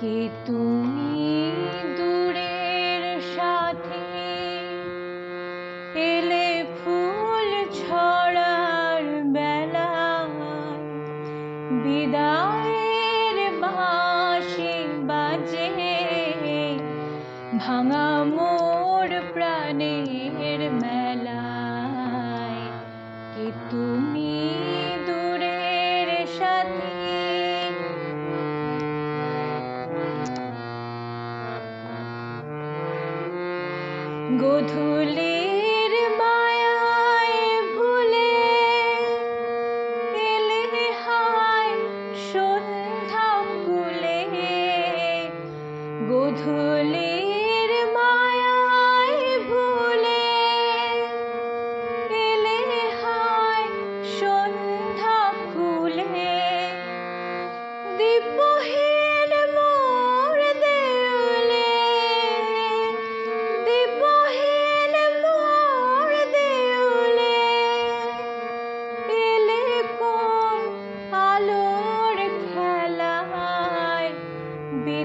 কে তুমি দূরের সাথে? এলে ফুল ছড়ার বেলা, বিদায়ের বাঁশি বাজে। ভাঙা মোর প্রাণের মেলায় গধূলির মায়ায় ভুলে এলে হায় সন্ধ্যা কুলে। গধূলির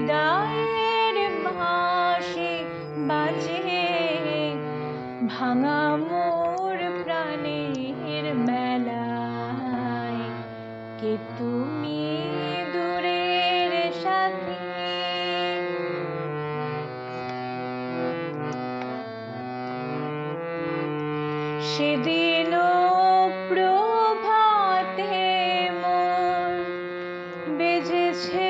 বিদায়ের বাঁশি বাজে ভাঙা মোর প্রাণের মেলায়। কে তুমি দূরের সাথী? সেদিন প্রভাতে মন বেজেছে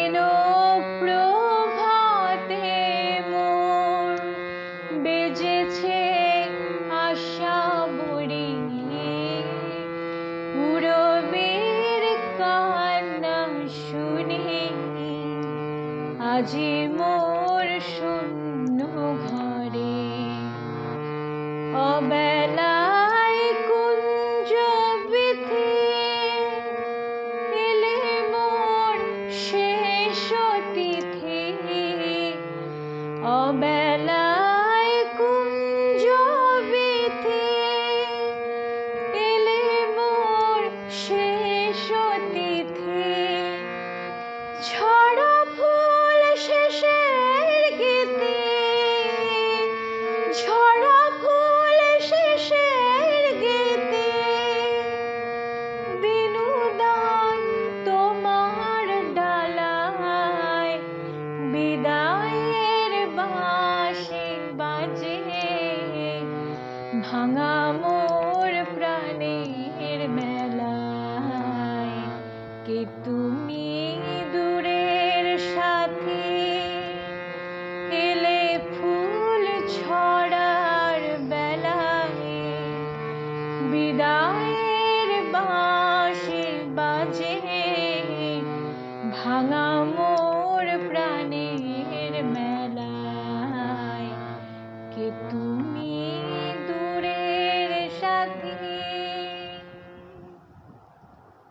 আজি মোর শূন্য ঘরে। অবেলায় কুঞ্জ বিধি এলে মোর শেষ তিথি অবেলায় ভাঙা মোর প্রাণের মেলায়, কে তুমি দূরের সাথে এলে ফুল ছড়ার বেলায়? বিদায়ের বাঁশি বাজে, ভাঙা মোর প্রাণের মেলায়, কে তুমি